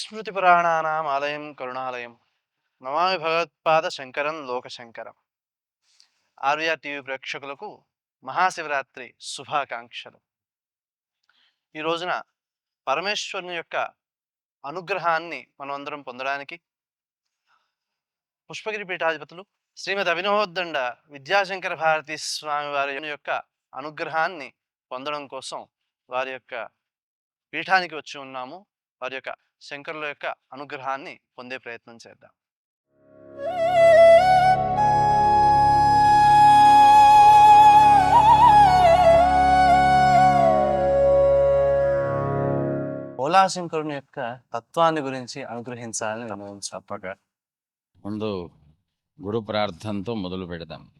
స్మృతిపురాణానాం ఆలయం కరుణాలయం నమామి భగవత్పాద శంకరం లోకశంకరం ఆర్వీఆర్ టీవీ ప్రేక్షకులకు మహాశివరాత్రి శుభాకాంక్షలు. ఈ రోజున పరమేశ్వరుని యొక్క అనుగ్రహాన్ని మనం అందరం పొందడానికి పుష్పగిరి పీఠాధిపతులు శ్రీమతి అభినవోద్దండ విద్యాశంకర భారతి స్వామి వారి యొక్క అనుగ్రహాన్ని పొందడం కోసం వారి యొక్క పీఠానికి వచ్చి ఉన్నాము. వారి యొక్క శంకరుల యొక్క అనుగ్రహాన్ని పొందే ప్రయత్నం చేద్దాం. ఓలాశంకరుని యొక్క తత్వాన్ని గురించి అనుగ్రహించాలని మనం చెప్పగా. ముందు గురు ప్రార్థనతో మొదలు పెడదాం.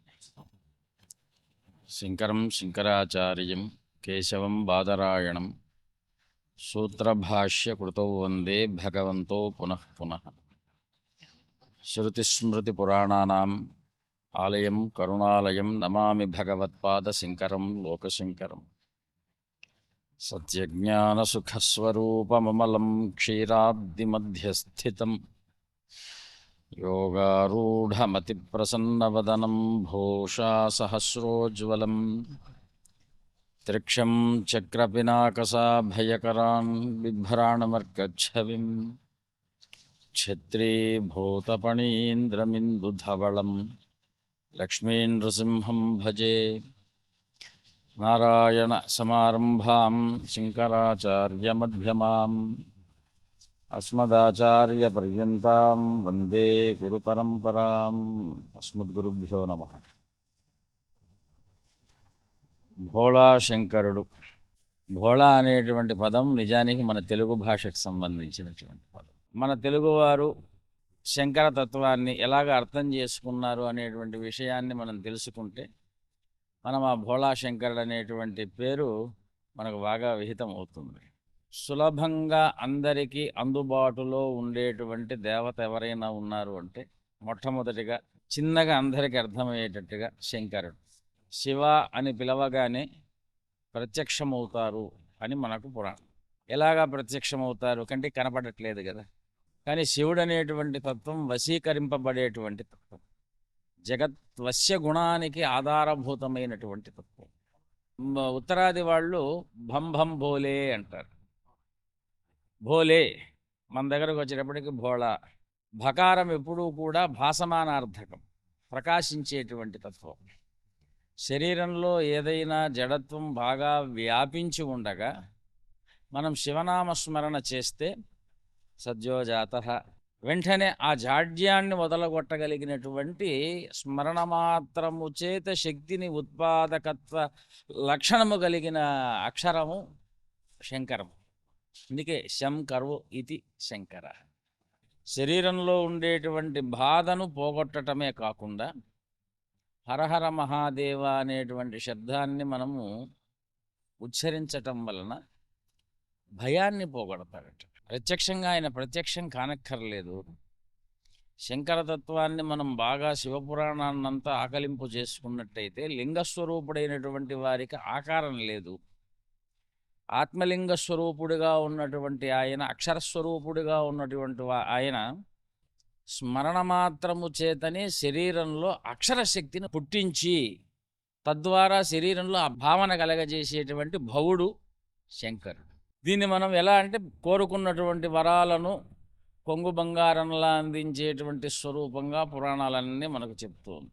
శంకరం శంకరాచార్యం కేశవం బాదరాయణం సూత్రభాష్య కృతౌ వందే భగవంతో పునః పునః శృతిస్మృతిపురాణానాం ఆలయం కరుణాలయం నమామి భగవత్పాద శంకరం లోకశంకరం సత్యజ్ఞానసుఖస్వరూపమమలం క్షీరాబ్దిమధ్యస్థితం योगारूढमतिप्रसन्नवदनं भूषा सहस्रोज्ज्वलं त्रिक्षं चक्रपिनाकसाभयकरां बिभ्राणमर्कच्छविं क्षत्रीभूतपणीन्द्रमिन्दुधवलं लक्ष्मीन्द्रसिंहं भजे नारायणसमारम्भां शङ्कराचार्यमध्यमाम् अस्मदाचार्यपर्यन्तां वंदे गुरुपरम्पराम् अस्मद्गुरुभ्यो नमः। భోళాశంకరుడు. భోళా శంకరుడు భోళా అనేటువంటి పదం నిజానికి మన తెలుగు భాషకు సంబంధించినటువంటి పదం. మన తెలుగువారు శంకర తత్వాన్ని ఎలాగ అర్థం చేసుకున్నారు అనేటువంటి విషయాన్ని మనం తెలుసుకుంటే మనం ఆ భోళా శంకరుడు అనేటువంటి పేరు మనకు బాగా విహితం అవుతుంది. సులభంగా అందరికీ అందుబాటులో ఉండేటువంటి దేవత ఎవరైనా ఉన్నారు అంటే మొట్టమొదటిగా చిన్నగా అందరికీ అర్థమయ్యేటట్టుగా శంకరుడు. శివ అని పిలవగానే ప్రత్యక్షమవుతారు అని మనకు పురాణం. ఎలాగా ప్రత్యక్షమవుతారు? కంటే కనపడట్లేదు కదా. కానీ శివుడు అనేటువంటి తత్వం వశీకరింపబడేటువంటి తత్వం. జగత్ వశ్య గుణానికి ఆధారభూతమైనటువంటి తత్వం. ఉత్తరాది వాళ్ళు భంభం భోలే అంటారు. భోలే. మన దగ్గరకు వచ్చేటప్పటికి భోళా. భకారం ఎప్పుడూ కూడా భాసమానార్థకం. ప్రకాశించేటువంటి తత్వం. శరీరంలో ఏదైనా జడత్వం బాగా వ్యాపించి ఉండగా మనం శివనామస్మరణ చేస్తే సద్యోజాత వెంటనే ఆ జాడ్యాన్ని వదలగొట్టగలిగినటువంటి స్మరణ మాత్రము చేత శక్తిని ఉత్పాదకత్వ లక్షణము కలిగిన అక్షరము శంకరము. అందుకే శంకరు ఇది శంకర. శరీరంలో ఉండేటువంటి బాధను పోగొట్టటమే కాకుండా హరహర మహాదేవ అనేటువంటి శబ్దాన్ని మనము ఉచ్చరించటం వలన భయాన్ని పోగొడతాడట ప్రత్యక్షంగా ఆయన ప్రత్యక్షం కానక్కర్లేదు. శంకరతత్వాన్ని మనం బాగా శివపురాణాన్నంతా ఆకలింపు చేసుకున్నట్టయితే లింగస్వరూపుడైనటువంటి వారికి ఆకారం లేదు. ఆత్మలింగ స్వరూపుడిగా ఉన్నటువంటి ఆయన అక్షరస్వరూపుడిగా ఉన్నటువంటి ఆయన స్మరణ మాత్రము చేతనే శరీరంలో అక్షరశక్తిని పుట్టించి తద్వారా శరీరంలో ఆ భావన కలగజేసేటువంటి భవుడు శంకరుడు. దీన్ని మనం ఎలా అంటే కోరుకున్నటువంటి వరాలను కొంగు బంగారంలా అందించేటువంటి స్వరూపంగా పురాణాలన్నీ మనకు చెప్తుంది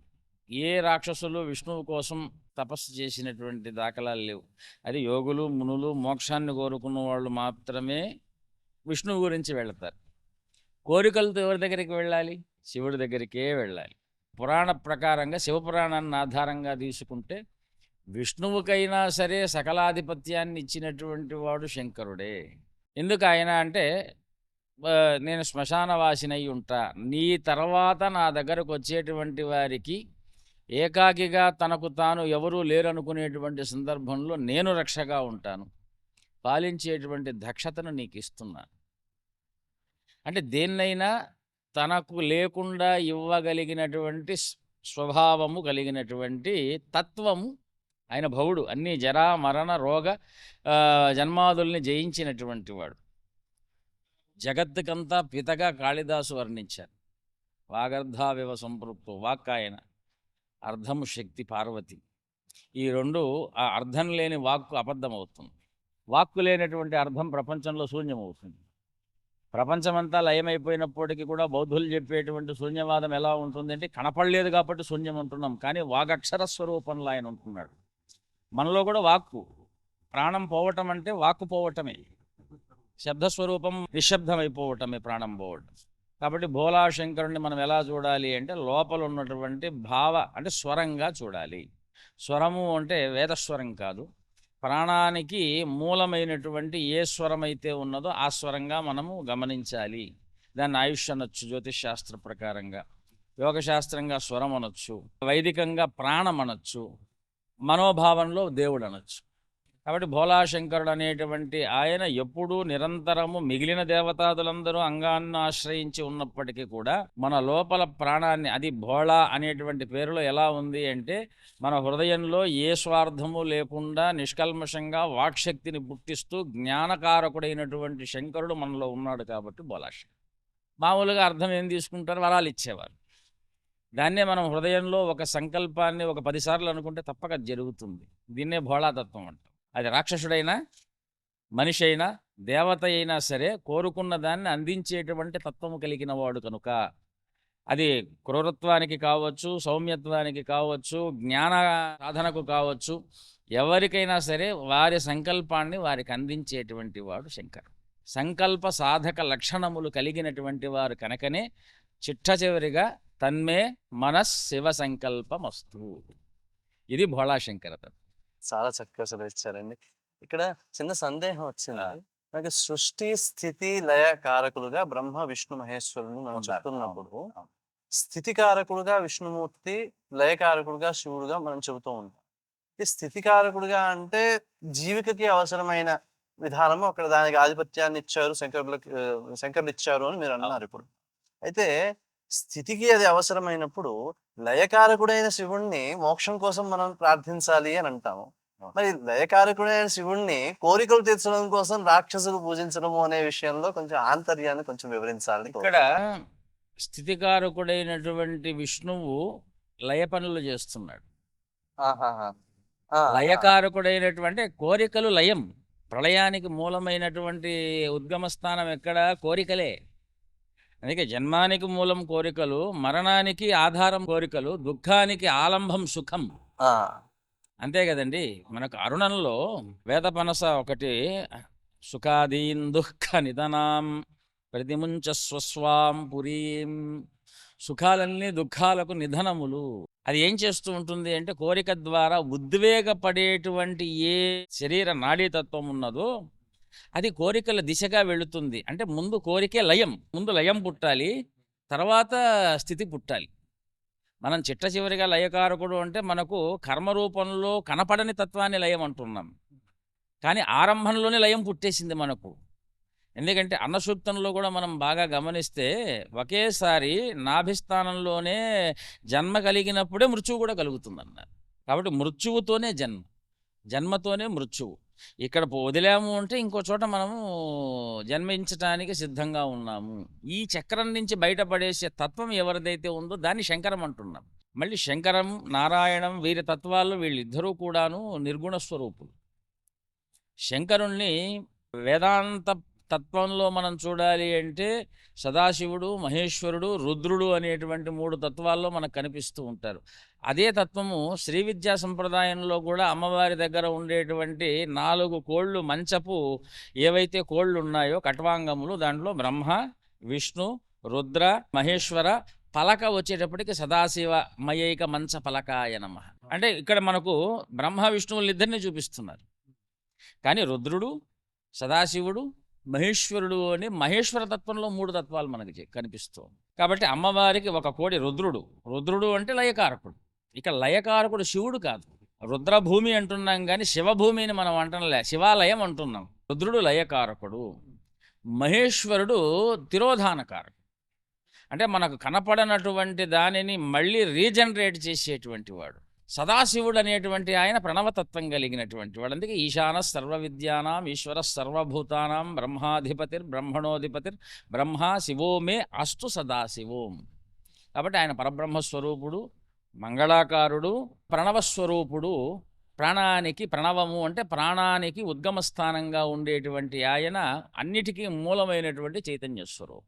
ఏ రాక్షసులు విష్ణువు కోసం తపస్సు చేసినటువంటి దాఖలాలు లేవు. అది యోగులు మునులు మోక్షాన్ని కోరుకున్న వాళ్ళు మాత్రమే విష్ణువు గురించి వెళతారు. కోరికలతో ఎవరి దగ్గరికి వెళ్ళాలి? శివుడి దగ్గరికే వెళ్ళాలి. పురాణ ప్రకారంగా శివపురాణాన్ని ఆధారంగా తీసుకుంటే విష్ణువుకైనా సరే సకలాధిపత్యాన్ని ఇచ్చినటువంటి వాడు శంకరుడే. ఎందుకు ఆయన అంటే నేను శ్మశానవాసినై ఉంటా. నీ తర్వాత నా దగ్గరకు వచ్చేటువంటి వారికి ఏకాకిగా తనకు తాను ఎవరూ లేరనుకునేటువంటి సందర్భంలో నేను రక్షగా ఉంటాను. పాలించేటువంటి దక్షతను నీకు ఇస్తున్నాను అంటే దేన్నైనా తనకు లేకుండా ఇవ్వగలిగినటువంటి స్వభావము కలిగినటువంటి తత్వము ఆయన భవుడు. అన్ని జరా మరణ రోగ జన్మాదుల్ని జయించినటువంటి వాడు. జగత్తుకంతా పితగా కాళిదాసు వర్ణించారు. వాగర్ధావివ సంపృక్తో వాక్ ఆయన అర్ధము శక్తి పార్వతి. ఈ రెండు ఆ అర్థం లేని వాక్కు అబద్ధం అవుతుంది వాక్కు లేనటువంటి అర్థం ప్రపంచంలో శూన్యమవుతుంది. ప్రపంచమంతా లయమైపోయినప్పటికీ కూడా బౌద్ధులు చెప్పేటువంటి శూన్యవాదం ఎలా ఉంటుందంటే కనపడలేదు కాబట్టి శూన్యం అంటున్నాం. కానీ వాగక్షర స్వరూపంలో ఆయన ఉంటున్నాడు. మనలో కూడా వాక్కు. ప్రాణం పోవటం అంటే వాక్కు పోవటమే. శబ్దస్వరూపం నిశ్శబ్దమైపోవటమే ప్రాణం పోవటం. కాబట్టి భోలాశంకరుణ్ణి మనం ఎలా చూడాలి అంటే లోపల ఉన్నటువంటి భావ అంటే స్వరంగా చూడాలి. స్వరము అంటే వేదస్వరం కాదు. ప్రాణానికి మూలమైనటువంటి ఏ స్వరం అయితే ఉన్నదో ఆ స్వరంగా మనము గమనించాలి. దాన్ని ఆయుష్ అనొచ్చు జ్యోతిష్ శాస్త్ర ప్రకారంగా. యోగశాస్త్రంగా స్వరం అనొచ్చు వైదికంగా ప్రాణం అనొచ్చు మనోభావంలో దేవుడు అనొచ్చు. కాబట్టి భోలాశంకరుడు అనేటువంటి ఆయన ఎప్పుడూ నిరంతరము మిగిలిన దేవతాదులందరూ అంగాన్ని ఆశ్రయించి ఉన్నప్పటికీ కూడా మన లోపల ప్రాణాన్ని అది భోళా అనేటువంటి పేరులో ఎలా ఉంది అంటే మన హృదయంలో ఏ స్వార్థము లేకుండా నిష్కల్మషంగా వాక్శక్తిని పుట్టిస్తూ జ్ఞానకారకుడైనటువంటి శంకరుడు మనలో ఉన్నాడు కాబట్టి భోలాశంకర్ మామూలుగా అర్థం ఏం తీసుకుంటారు? వరాలు ఇచ్చేవారు. దాన్నే మనం హృదయంలో ఒక సంకల్పాన్ని ఒక పదిసార్లు అనుకుంటే తప్పక జరుగుతుంది. దీన్నే భోళాతత్వం అంట అది రాక్షసుడైనా మనిషి అయినా దేవత అయినా సరే కోరుకున్న దాన్ని అందించేటువంటి తత్వము కలిగిన వాడు కనుక. అది క్రూరత్వానికి కావచ్చు సౌమ్యత్వానికి కావచ్చు జ్ఞాన సాధనకు కావచ్చు ఎవరికైనా సరే వారి సంకల్పాన్ని వారికి అందించేటువంటి వాడు శంకర్. సంకల్ప సాధక లక్షణములు కలిగినటువంటి వారు కనుకనే చిట్ట చివరిగా తన్మే మనస్ శివ సంకల్పమస్తు. ఇది భోళాశంకరత చాలా చక్కగా సెలవిచ్చారండి ఇక్కడ చిన్న సందేహం వచ్చింది. మనకి సృష్టి స్థితి లయ కారకులుగా బ్రహ్మ విష్ణు మహేశ్వరుని మనం. చెప్తున్నప్పుడు. స్థితి కారకుడుగా విష్ణుమూర్తి లయకారకుడుగా శివుడుగా మనం చెబుతూ ఉంటాం. ఈ స్థితి కారకుడుగా అంటే జీవికకి అవసరమైన విధానము అక్కడ దానికి ఆధిపత్యాన్ని ఇచ్చారు శంకరులకు శంకరులు ఇచ్చారు అని మీరు అన్నారు ఇప్పుడు. అయితే స్థితికి అది అవసరమైనప్పుడు లయకారకుడైన శివుణ్ణి మోక్షం కోసం మనం ప్రార్థించాలి అని అంటాము. మరి లయకారకుడైన శివుణ్ణి కోరికలు తీర్చడం కోసం రాక్షసులు పూజించడము అనే విషయంలో కొంచెం ఆంతర్యాన్ని కొంచెం వివరించాలి ఇక్కడ స్థితికారకుడైనటువంటి విష్ణువు లయ పనులు చేస్తున్నాడు. లయకారకుడైనటువంటి కోరికలు లయం. ప్రళయానికి మూలమైనటువంటి ఉద్గమ స్థానం ఎక్కడ? కోరికలే. అందుకే జన్మానికి మూలం కోరికలు మరణానికి ఆధారం కోరికలు దుఃఖానికి ఆలంబం సుఖం. అంతే కదండి. మనకు అరుణంలో వేదపనస ఒకటి సుఖాదీన్ దుఃఖ నిధనాం ప్రతిముంచ స్వస్వాం పురీం. సుఖాలన్నీ దుఃఖాలకు నిధనములు. అది ఏం చేస్తూ ఉంటుంది అంటే కోరిక ద్వారా ఉద్వేగపడేటువంటి ఏ శరీర నాడీతత్వం ఉన్నదో అది కోరికల దిశగా వెళుతుంది. అంటే ముందు కోరికే లయం ముందు లయం పుట్టాలి తర్వాత స్థితి పుట్టాలి. మనం చిట్ట చివరిగా లయకారకుడు అంటే మనకు కర్మరూపంలో కనపడని తత్వాన్ని లయం అంటున్నాం. కానీ ఆరంభంలోనే లయం పుట్టేసింది మనకు. ఎందుకంటే అన్నసూక్తంలో కూడా మనం బాగా గమనిస్తే ఒకేసారి నాభిస్థానంలోనే జన్మ కలిగినప్పుడే మృత్యువు కూడా కలుగుతుందన్నారు. కాబట్టి మృత్యువుతోనే జన్మ. జన్మతోనే మృత్యువు. ఇక్కడ వదిలాము అంటే ఇంకో చోట మనము జన్మించటానికి సిద్ధంగా ఉన్నాము. ఈ చక్రం నుంచి బయటపడేసే తత్వం ఎవరిదైతే ఉందో దాన్ని శంకరం అంటున్నాం. మళ్ళీ శంకరం నారాయణం వీరి తత్వాల్లో వీళ్ళిద్దరూ కూడాను నిర్గుణ స్వరూపులు. శంకరుణ్ణి వేదాంత తత్వంలో మనం చూడాలి అంటే సదాశివుడు మహేశ్వరుడు రుద్రుడు అనేటువంటి మూడు తత్వాల్లో మనకు కనిపిస్తూ ఉంటారు. అదే తత్వము శ్రీ విద్యా సంప్రదాయంలో కూడా అమ్మవారి దగ్గర ఉండేటువంటి నాలుగు కోళ్ళు మంచపు ఏవైతే కోళ్ళు ఉన్నాయో కట్వాంగములు దాంట్లో బ్రహ్మ విష్ణు రుద్ర మహేశ్వర పలక వచ్చేటప్పటికి సదాశివ మయైక మంచ పలకాయ నమ. అంటే ఇక్కడ మనకు బ్రహ్మ విష్ణువులు ఇద్దరిని చూపిస్తున్నారు. కానీ రుద్రుడు సదాశివుడు మహేశ్వరుడు అని మహేశ్వర తత్వంలో మూడు తత్వాలు మనకి కనిపిస్తూ కాబట్టి అమ్మవారికి ఒక కోడి రుద్రుడు. రుద్రుడు అంటే లయకారకుడు. ఇక లయకారకుడు శివుడు కాదు. రుద్రభూమి అంటున్నాం కానీ శివభూమిని మనం అంటంలే శివాలయం అంటున్నాం. రుద్రుడు లయకారకుడు. మహేశ్వరుడు తిరోధానకారకుడు. అంటే మనకు కనపడనటువంటి దానిని మళ్ళీ రీజనరేట్ చేసేటువంటి వాడు. సదాశివుడు అనేటువంటి ఆయన ప్రణవతత్వం కలిగినటువంటి వాడు. అందుకే ఈశాన సర్వ విద్యానాం ఈశ్వర సర్వభూతానాం బ్రహ్మాధిపతిర్ బ్రహ్మణోధిపతిర్ బ్రహ్మ శివో మే అస్తు సదాశివోం. కాబట్టి ఆయన పరబ్రహ్మస్వరూపుడు మంగళాకారుడు ప్రణవస్వరూపుడు ప్రాణానికి ప్రణవము అంటే ప్రాణానికి ఉద్గమ స్థానంగా ఉండేటువంటి ఆయన అన్నిటికీ మూలమైనటువంటి చైతన్య స్వరూపం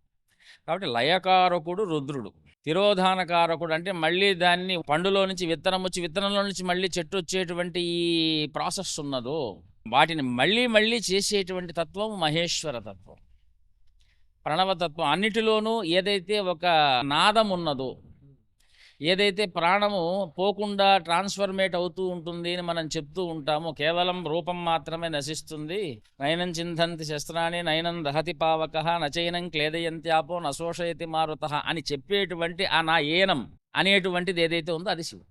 కాబట్టి లయకారకుడు రుద్రుడు. తిరోధానకారకుడు అంటే మళ్ళీ దాన్ని పండులో నుంచి విత్తనం వచ్చి విత్తనంలో నుంచి మళ్ళీ చెట్టు వచ్చేటువంటి ఈ ప్రాసెస్ ఉన్నదో వాటిని మళ్ళీ మళ్ళీ చేసేటువంటి తత్వం మహేశ్వర తత్వం. ప్రణవతత్వం అన్నిటిలోనూ ఏదైతే ఒక నాదం ఉన్నదో ఏదైతే ప్రాణము పోకుండా ట్రాన్స్ఫర్మేట్ అవుతూ ఉంటుంది అని మనం చెప్తూ ఉంటామో కేవలం రూపం మాత్రమే నశిస్తుంది. నయనం చిందంతి శస్త్రాన్ని నయనం దహతి పావక నచైనం క్లేదయంత్యాపో నశోషయతి మారుత అని చెప్పేటువంటి ఆ నా ఏనం అనేటువంటిది ఏదైతే ఉందో అది శివుడు.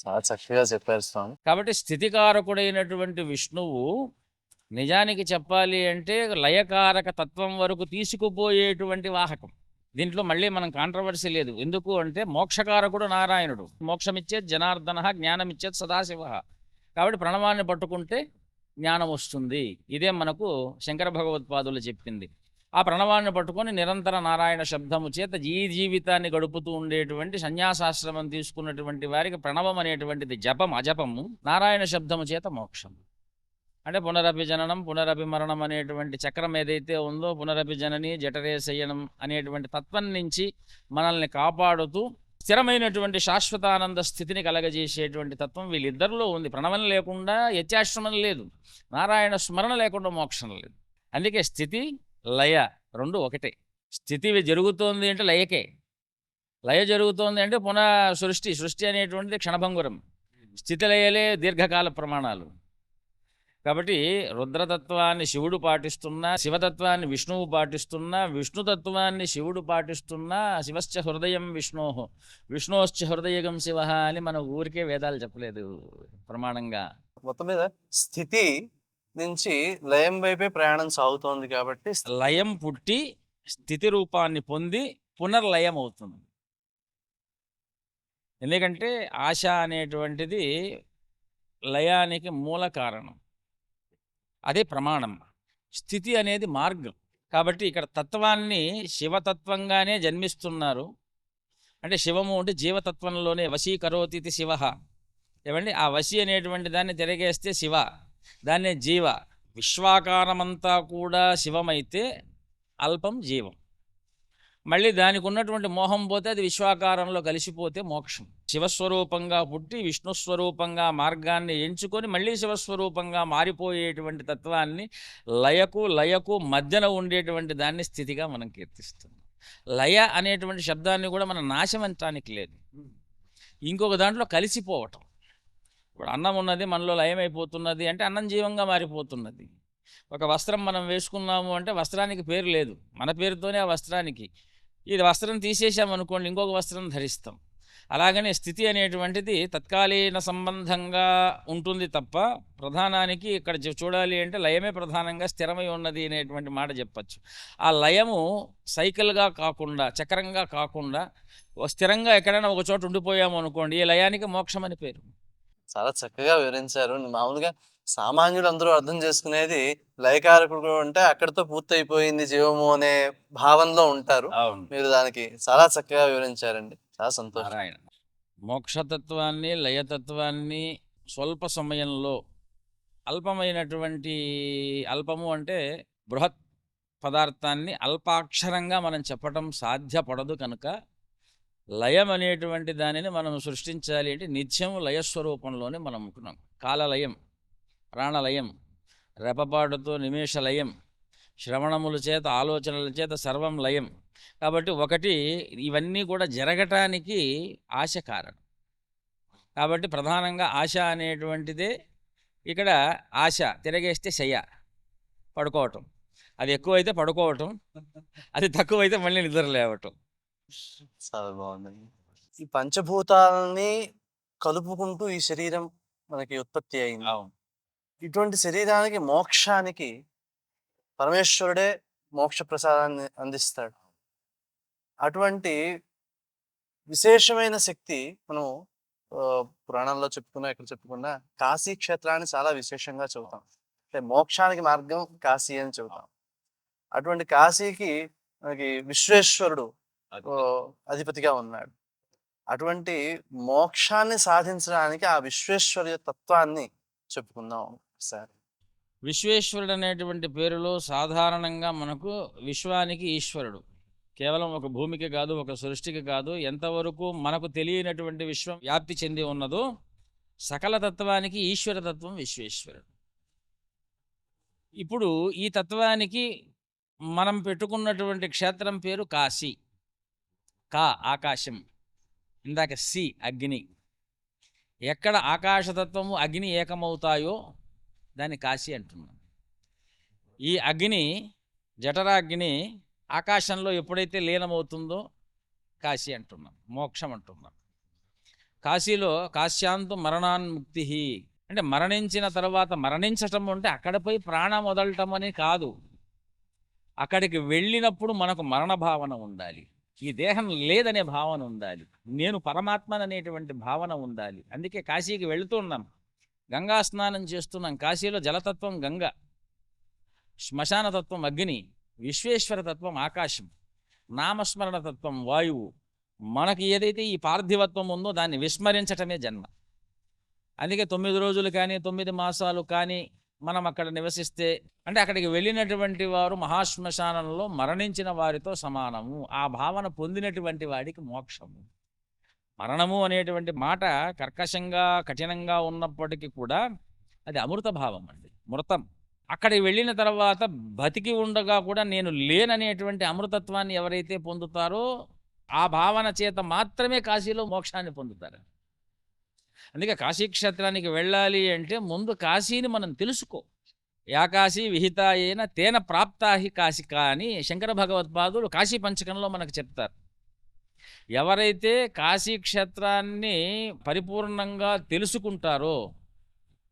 చాలా చక్కగా చెప్పారు స్వామి. కాబట్టి స్థితికారకుడైనటువంటి విష్ణువు నిజానికి చెప్పాలి అంటే లయకారక తత్వం వరకు తీసుకుపోయేటువంటి వాహకం. దీంట్లో మళ్ళీ మనం కాంట్రవర్సీ లేదు. ఎందుకు అంటే మోక్షకారకుడు నారాయణుడు. మోక్షమిచ్చేది జనార్దన జ్ఞానమిచ్చేది సదాశివ. కాబట్టి ప్రణవాన్ని పట్టుకుంటే జ్ఞానం వస్తుంది. ఇదే మనకు శంకర భగవత్పాదులు చెప్పింది. ఆ ప్రణవాన్ని పట్టుకొని నిరంతర నారాయణ శబ్దము చేత ఈ జీవితాన్ని గడుపుతూ ఉండేటువంటి సన్యాసాశ్రమం తీసుకున్నటువంటి వారికి ప్రణవం అనేటువంటిది జపం అజపము నారాయణ శబ్దము చేత మోక్షం అంటే పునరభిజననం జననం మరణం అనేటువంటి చక్రం ఏదైతే ఉందో పునరపి జనని అనేటువంటి తత్వం నుంచి మనల్ని కాపాడుతూ స్థిరమైనటువంటి శాశ్వతానంద స్థితిని కలగజేసేటువంటి తత్వం వీళ్ళిద్దరిలో ఉంది. ప్రణవం లేకుండా యత్యాశ్రమం లేదు. నారాయణ స్మరణ లేకుండా మోక్షం లేదు. అందుకే స్థితి లయ రెండు ఒకటే. స్థితి జరుగుతోంది అంటే లయకే. లయ జరుగుతోంది అంటే పునః సృష్టి సృష్టి అనేటువంటిది క్షణభంగురం. స్థితి లయలే దీర్ఘకాల ప్రమాణాలు. కాబట్టి రుద్రతత్వాన్ని శివుడు పాటిస్తున్నా శివతత్వాన్ని విష్ణువు పాటిస్తున్నా విష్ణుతత్వాన్ని శివుడు పాటిస్తున్నా శివశ్చ హృదయం విష్ణో విష్ణోశ్చ హృదయగం శివ అని మన ఊరికే వేదాలు చెప్పలేదు ప్రమాణంగా. మొత్తం మీద స్థితి నుంచి లయం వైపే ప్రయాణం సాగుతోంది కాబట్టి లయం పుట్టి స్థితి రూపాన్ని పొంది పునర్లయం అవుతుంది. ఎందుకంటే ఆశ అనేటువంటిది లయానికి మూల కారణం. అదే ప్రమాణం. స్థితి అనేది మార్గం. కాబట్టి ఇక్కడ తత్వాన్ని శివతత్వంగానే జన్మిస్తున్నారు. అంటే శివము అంటే జీవతత్వంలోనే వశీకరోతి ఇది శివ. ఏమండి? ఆ వశి అనేటువంటి దాన్ని తిరగేస్తే శివ దాన్నే జీవ. విశ్వాకారమంతా కూడా శివమైతే అల్పం జీవం. మళ్ళీ దానికి ఉన్నటువంటి మోహం పోతే అది విశ్వాకారంలో కలిసిపోతే మోక్షం. శివస్వరూపంగా పుట్టి విష్ణుస్వరూపంగా మార్గాన్ని ఎంచుకొని మళ్ళీ శివస్వరూపంగా మారిపోయేటువంటి తత్వాన్ని లయకు లయకు మధ్యన ఉండేటువంటి దాన్ని స్థితిగా మనం కీర్తిస్తున్నాం. లయ అనేటువంటి శబ్దాన్ని కూడా మనం నాశమంటానికి లేదు. ఇంకొక దాంట్లో కలిసిపోవటం. ఇప్పుడు అన్నం ఉన్నది మనలో లయమైపోతున్నది అంటే అన్నం జీవంగా మారిపోతున్నది. ఒక వస్త్రం మనం వేసుకున్నాము అంటే వస్త్రానికి పేరు లేదు. మన పేరుతోనే ఆ వస్త్రానికి. ఇది వస్త్రం తీసేసామనుకోండి ఇంకొక వస్త్రం ధరిస్తాం. అలాగనే స్థితి అనేటువంటిది తత్కాలీన సంబంధంగా ఉంటుంది తప్ప ప్రధానానికి ఇక్కడ చూ- చూడాలి అంటే లయమే ప్రధానంగా స్థిరమై ఉన్నది అనేటువంటి మాట చెప్పచ్చు. ఆ లయము సైకిల్గా కాకుండా చక్రంగా కాకుండా ఓ స్థిరంగా ఎక్కడైనా ఒక చోట ఉండిపోయాము అనుకోండి ఈ లయానికి మోక్షం అని పేరు. చాలా చక్కగా వివరించారు. మామూలుగా సామాన్యులు అందరూ అర్థం చేసుకునేది లయకారకుడు అంటే అక్కడితో పూర్తయిపోయింది జీవము అనే భావనలో ఉంటారు. మీరు దానికి చాలా చక్కగా వివరించారండి. చాలా సంతోషం. మోక్షతత్వాన్ని లయతత్వాన్ని స్వల్ప సమయంలో అల్పమైనటువంటి అల్పము అంటే బృహత్ పదార్థాన్ని అల్పాక్షరంగా మనం చెప్పటం సాధ్యపడదు కనుక లయం అనేటువంటి దానిని మనం సృష్టించాలి అంటే నిత్యం లయస్వరూపంలోనే మనం ఉంటున్నాం. కాలలయం. ప్రాణలయం రెపపాటుతో నిమేష లయం శ్రవణముల చేత ఆలోచనల చేత సర్వం లయం. కాబట్టి ఒకటి ఇవన్నీ కూడా జరగటానికి ఆశ కారణం. కాబట్టి ప్రధానంగా ఆశ అనేటువంటిదే ఇక్కడ ఆశ తిరగేస్తే శయ పడుకోవటం. అది ఎక్కువైతే పడుకోవటం అది తక్కువైతే మళ్ళీ నిద్ర లేవటం. చాలా బాగుందండి ఈ పంచభూతాలని కలుపుకుంటూ ఈ శరీరం మనకి ఉత్పత్తి అయింది. అవును. ఇటువంటి శరీరానికి మోక్షానికి పరమేశ్వరుడే మోక్ష ప్రసాదాన్ని అందిస్తాడు. అటువంటి విశేషమైన శక్తి మనం పురాణాల్లో పురాణంలో చెప్పుకున్నా ఎక్కడ చెప్పుకున్నా కాశీ క్షేత్రాన్ని చాలా విశేషంగా చెబుతాం. అంటే మోక్షానికి మార్గం కాశీ అని చెబుతాం. అటువంటి కాశీకి మనకి విశ్వేశ్వరుడు అధిపతిగా ఉన్నాడు. అటువంటి మోక్షాన్ని సాధించడానికి ఆ విశ్వేశ్వర తత్వాన్ని చెప్పుకుందాం. సార్ విశ్వేశ్వరుడు అనేటువంటి పేరులో సాధారణంగా మనకు విశ్వానికి ఈశ్వరుడు. కేవలం ఒక భూమికి కాదు ఒక సృష్టికి కాదు ఎంతవరకు మనకు తెలియనటువంటి విశ్వం వ్యాప్తి చెంది ఉన్నదో సకల తత్వానికి ఈశ్వరతత్వం విశ్వేశ్వరుడు. ఇప్పుడు ఈ తత్వానికి మనం పెట్టుకున్నటువంటి క్షేత్రం పేరు కాశీ. కా ఆకాశం. ఇందాక సి అగ్ని. ఎక్కడ ఆకాశతత్వము అగ్ని ఏకమవుతాయో దాన్ని కాశీ అంటున్నాం. ఈ అగ్ని జఠరాగ్ని ఆకాశంలో ఎప్పుడైతే లీనమవుతుందో కాశీ అంటున్నాం మోక్షం అంటున్నాం. కాశీలో కాశ్యాంతు మరణాన్ముక్తి అంటే మరణించిన తర్వాత మరణించటం అంటే అక్కడపై ప్రాణం వదలటం అని కాదు. అక్కడికి వెళ్ళినప్పుడు మనకు మరణ భావన ఉండాలి. ఈ దేహం లేదనే భావన ఉండాలి. నేను పరమాత్మననేటువంటి భావన ఉండాలి. అందుకే కాశీకి వెళుతున్నాను గంగా స్నానం చేస్తున్నాం. కాశీలో జలతత్వం గంగ శ్మశాన తత్వం అగ్ని విశ్వేశ్వర తత్వం ఆకాశం నామస్మరణ తత్వం వాయువు. మనకి ఏదైతే ఈ పార్థివత్వం ఉందో దాన్ని విస్మరించటమే జన్మ. అందుకే తొమ్మిది రోజులు కానీ తొమ్మిది మాసాలు కానీ మనం అక్కడ నివసిస్తే అంటే అక్కడికి వెళ్ళినటువంటి వారు మహాశ్మశానంలో మరణించిన వారితో సమానము. ఆ భావన పొందినటువంటి వాడికి మోక్షము. మరణము అనేటువంటి మాట కర్కశంగా కఠినంగా ఉన్నప్పటికీ కూడా అది అమృత భావం అండి. మృతం. అక్కడికి వెళ్ళిన తర్వాత బతికి ఉండగా కూడా నేను లేననేటువంటి అమృతత్వాన్ని ఎవరైతే పొందుతారో ఆ భావన చేత మాత్రమే కాశీలో మోక్షాన్ని పొందుతారు. అందుకే కాశీ క్షేత్రానికి వెళ్ళాలి అంటే ముందు కాశీని మనం తెలుసుకో. యాకాశీ విహిత విహితాయేన తేన ప్రాప్తాహి కాశిక అని శంకర భగవత్పాదులు కాశీ పంచకంలో మనకు చెప్తారు. ఎవరైతే కాశీ క్షేత్రాన్ని పరిపూర్ణంగా తెలుసుకుంటారో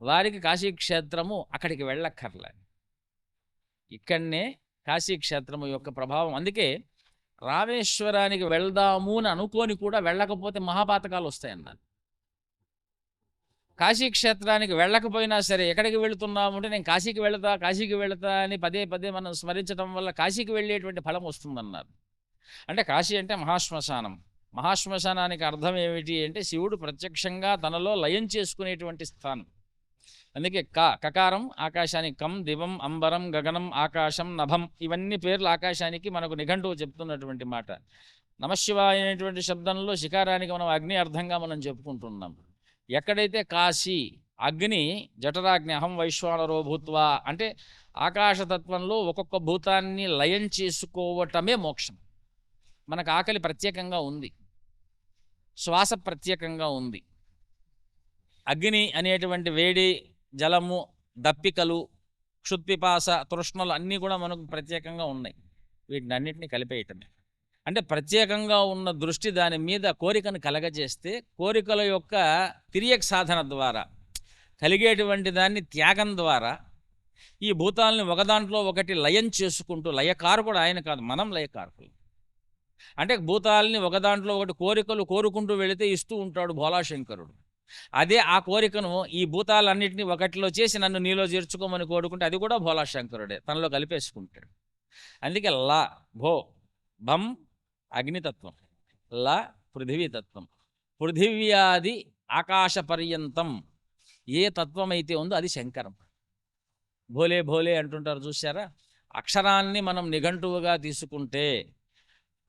వారికి కాశీ క్షేత్రము అక్కడికి వెళ్ళక్కర్లే. ఇక్కడనే కాశీ క్షేత్రము యొక్క ప్రభావం. అందుకే రామేశ్వరానికి వెళ్దాము అని అనుకోని కూడా వెళ్ళకపోతే మహాపాతకాలు వస్తాయన్నారు. కాశీ క్షేత్రానికి వెళ్ళకపోయినా సరే ఎక్కడికి వెళుతున్నాము అంటే నేను కాశీకి వెళతా కాశీకి వెళతా అని పదే పదే మనం స్మరించడం వల్ల కాశీకి వెళ్ళేటువంటి ఫలం వస్తుందన్నారు. అంటే కాశీ అంటే మహాశ్మశానం. మహాశ్మశానానికి అర్థం ఏమిటి అంటే శివుడు ప్రత్యక్షంగా తనలో లయం చేసుకునేటువంటి స్థానం. అందుకే క కకారం ఆకాశానికి కం దివం అంబరం గగనం ఆకాశం నభం ఇవన్నీ పేర్లు ఆకాశానికి మనకు నిఘంటువు చెప్తున్నటువంటి మాట. నమశివాయ అనేటువంటి శబ్దంలో శిఖారానికి మనం అగ్ని అర్థంగా మనం చెప్పుకుంటున్నాం. ఎక్కడైతే కాశీ అగ్ని జఠరాగ్ని అహం వైశ్వానరో భూత్వా అంటే ఆకాశతత్వంలో ఒక్కొక్క భూతాన్ని లయం చేసుకోవటమే మోక్షం. మనకు ఆకలి ప్రత్యేకంగా ఉంది. శ్వాస ప్రత్యేకంగా ఉంది. అగ్ని అనేటువంటి వేడి జలము దప్పికలు క్షుత్పిపాస తృష్ణలు అన్నీ కూడా మనకు ప్రత్యేకంగా ఉన్నాయి. వీటిని అన్నింటినీ కలిపేయటమే. అంటే ప్రత్యేకంగా ఉన్న దృష్టి దాని మీద కోరికను కలగజేస్తే కోరికల యొక్క తిరియక్ సాధన ద్వారా కలిగేటువంటి దాన్ని త్యాగం ద్వారా ఈ భూతాలని ఒకదాంట్లో ఒకటి లయం చేసుకుంటూ లయకారకుడు ఆయన కాదు మనం లయకారకులు అంటే భూతాలని ఒకదాంట్లో ఒకటి కోరికలు కోరుకుంటూ వెళితే ఇస్తూ ఉంటాడు భోలాశంకరుడు అదే ఆ కోరికను ఈ భూతాలన్నింటినీ ఒకటిలో చేసి నన్ను నీలో చేర్చుకోమని కోరుకుంటే అది కూడా భోలాశంకరుడే తనలో కలిపేసుకుంటాడు. అందుకే లా భో భం అగ్నితత్వం. ల పృథివీతత్వం. పృథివ్యాది ఆకాశ పర్యంతం ఏ తత్వం అయితే ఉందో అది శంకరం. భోలే భోలే అంటుంటారు చూసారా అక్షరాన్ని మనం నిఘంటువుగా తీసుకుంటే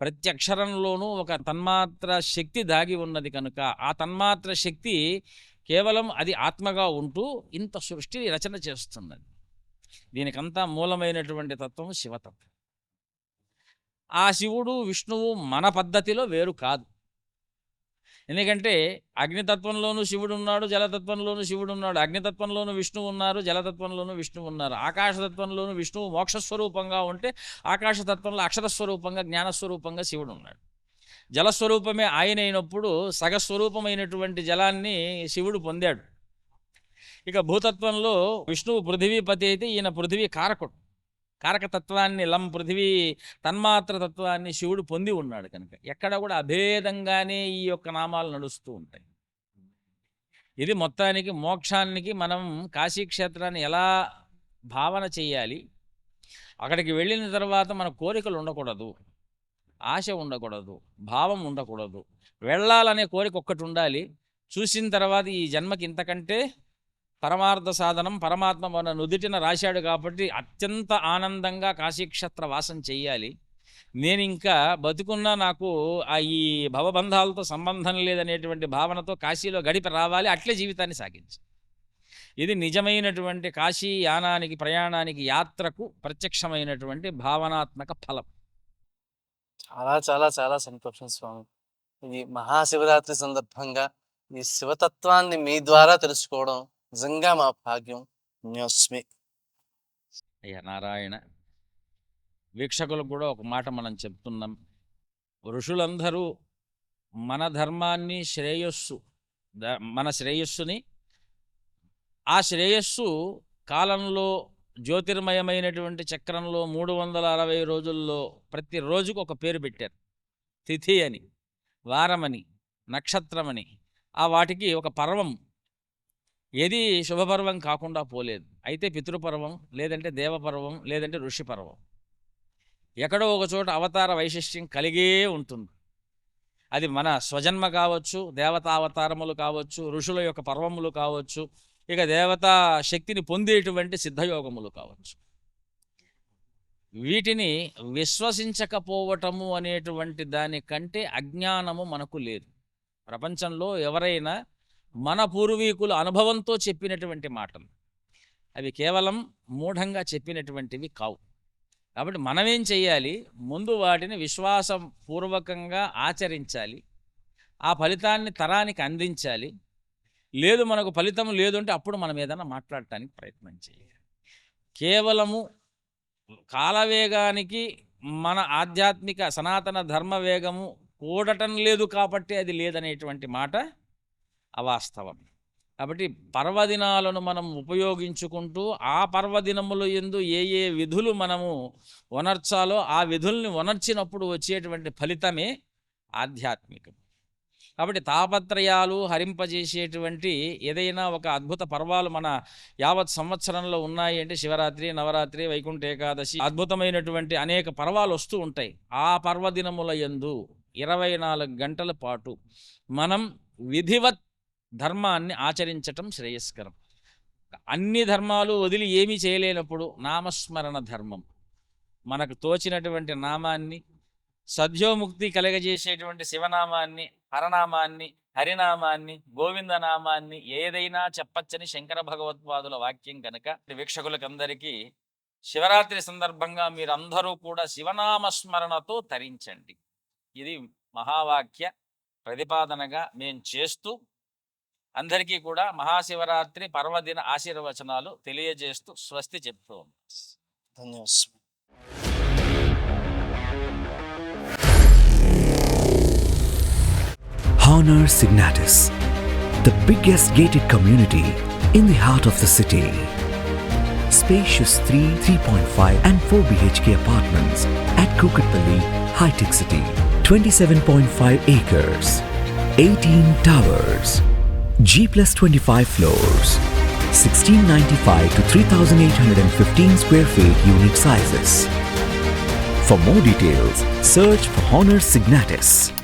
ప్రతి అక్షరంలోనూ ఒక తన్మాత్ర శక్తి దాగి ఉన్నది కనుక ఆ తన్మాత్ర శక్తి కేవలం అది ఆత్మగా ఉంటూ ఇంత సృష్టిని రచన చేస్తున్నది. దీనికంతా మూలమైనటువంటి తత్వం శివతత్వం. ఆ శివుడు విష్ణువు మన పద్ధతిలో వేరు కాదు. ఎందుకంటే అగ్నితత్వంలోనూ శివుడు ఉన్నాడు జలతత్వంలోనూ శివుడు ఉన్నాడు అగ్నితత్వంలోనూ విష్ణువు ఉన్నారు జలతత్వంలోనూ విష్ణువు ఉన్నారు. ఆకాశతత్వంలోనూ విష్ణువు మోక్షస్వరూపంగా ఉంటే ఆకాశతత్వంలో అక్షరస్వరూపంగా జ్ఞానస్వరూపంగా శివుడు ఉన్నాడు. జలస్వరూపమే ఆయన అయినప్పుడు సగస్వరూపమైనటువంటి జలాన్ని శివుడు పొందాడు. ఇక భూతత్వంలో విష్ణువు పృథివీపతి అయితే ఈయన పృథివీ కారకుడు. కారకతత్వాన్ని లం పృథివీ తన్మాత్ర తత్వాన్ని శివుడు పొంది ఉన్నాడు కనుక. ఎక్కడ కూడా అభేదంగానే ఈ యొక్క నామాలు నడుస్తూ ఉంటాయి. ఇది మొత్తానికి మోక్షానికి మనం కాశీ క్షేత్రాన్ని ఎలా భావన చేయాలి? అక్కడికి వెళ్ళిన తర్వాత మన కోరికలు ఉండకూడదు. ఆశ ఉండకూడదు. భావం ఉండకూడదు. వెళ్ళాలనే కోరిక ఒక్కటి ఉండాలి. చూసిన తర్వాత ఈ జన్మకి ఇంతకంటే పరమార్థ సాధనం పరమాత్మ మన నుదిటిన రాశాడు కాబట్టి అత్యంత ఆనందంగా కాశీక్షేత్ర వాసం చెయ్యాలి. నేను ఇంకా బతుకున్నా నాకు ఆ ఈ భవబంధాలతో సంబంధం లేదనేటువంటి భావనతో కాశీలో గడిపి రావాలి అట్లే జీవితాన్ని సాగించి. ఇది నిజమైనటువంటి కాశీ యానానికి ప్రయాణానికి యాత్రకు ప్రత్యక్షమైనటువంటి భావనాత్మక ఫలం. చాలా చాలా చాలా సంతోషం స్వామి. ఇది మహాశివరాత్రి సందర్భంగా ఈ శివతత్వాన్ని మీ ద్వారా తెలుసుకోవడం నిజంగా మా భాగ్యం పుణ్యోస్మి అయ్యా నారాయణ వీక్షకులకు కూడా ఒక మాట మనం చెప్తున్నాం. ఋషులందరూ మన ధర్మాన్ని శ్రేయస్సు మన శ్రేయస్సుని ఆ శ్రేయస్సు కాలంలో జ్యోతిర్మయమైనటువంటి చక్రంలో మూడు వందల అరవై రోజుల్లో ప్రతి రోజుకు ఒక పేరు పెట్టారు. తిథి అని వారమని నక్షత్రమని ఆ వాటికి ఒక పర్వం ఏది శుభపర్వం కాకుండా పోలేదు. అయితే పితృపర్వం లేదంటే దేవపర్వం లేదంటే ఋషిపర్వం. ఎక్కడో ఒక చోట అవతార వైశిష్ట్యం కలిగే ఉంటుంది. అది మన స్వజన్మ కావచ్చు దేవతావతారములు కావచ్చు ఋషుల యొక్క పర్వములు కావచ్చు ఇక దేవతా శక్తిని పొందేటువంటి సిద్ధయోగములు కావచ్చు. వీటిని విశ్వసించకపోవటము అనేటువంటి దానికంటే అజ్ఞానము మనకు లేదు. ప్రపంచంలో ఎవరైనా మన పూర్వీకుల అనుభవంతో చెప్పినటువంటి మాటలు. అవి కేవలం మూఢంగా చెప్పినటువంటివి కావు. కాబట్టి మనమేం చేయాలి ముందు వాటిని విశ్వాసపూర్వకంగా ఆచరించాలి. ఆ ఫలితాన్ని తరానికి అందించాలి. లేదు మనకు ఫలితం లేదు అంటే అప్పుడు మనం ఏదైనా మాట్లాడటానికి ప్రయత్నం చేయాలి కేవలము కాలవేగానికి మన ఆధ్యాత్మిక సనాతన ధర్మ వేగము కూడటం లేదు కాబట్టి అది లేదనేటువంటి మాట అవాస్తవం. కాబట్టి పర్వదినాలను మనం ఉపయోగించుకుంటూ ఆ పర్వదినములు ఎందు ఏ ఏ విధులు మనము వనర్చాలో ఆ విధుల్ని వనర్చినప్పుడు వచ్చేటువంటి ఫలితమే ఆధ్యాత్మికం. కాబట్టి తాపత్రయాలు హరింపజేసేటువంటి ఏదైనా ఒక అద్భుత పర్వాలు మన యావత్ సంవత్సరంలో ఉన్నాయి అంటే శివరాత్రి నవరాత్రి వైకుంఠ ఏకాదశి అద్భుతమైనటువంటి అనేక పర్వాలు వస్తూ ఉంటాయి. ఆ పర్వదినముల యందు ఇరవై నాలుగు గంటల పాటు మనం విధివత్ ధర్మాన్ని ఆచరించటం శ్రేయస్కరం. అన్ని ధర్మాలు వదిలి ఏమీ చేయలేనప్పుడు నామస్మరణ ధర్మం. మనకు తోచినటువంటి నామాన్ని సద్యోముక్తి కలగజేసేటువంటి శివనామాన్ని హరనామాన్ని హరినామాన్ని గోవిందనామాన్ని ఏదైనా చెప్పచ్చని శంకర భగవత్పాదుల వాక్యం కనుక వీక్షకులకందరికీ శివరాత్రి సందర్భంగా మీరందరూ కూడా శివనామస్మరణతో తరించండి. ఇది మహావాక్య ప్రతిపాదనగా మేము చేస్తూ అందరికీ కూడా మహాశివరాత్రి పర్వదిన ఆశీర్వచనాలు తెలియజేస్తూ స్వస్తి చెప్తూ. ధన్యోస్మి Honor Signatus, the biggest gated community in the heart of the city. Spacious 3, 3.5 and 4 BHK apartments at Kukatpalli, High Tech City. 27.5 acres, 18 towers, G plus 25 floors, 1695 to 3815 square feet unit sizes. For more details, search for Honor Signatus.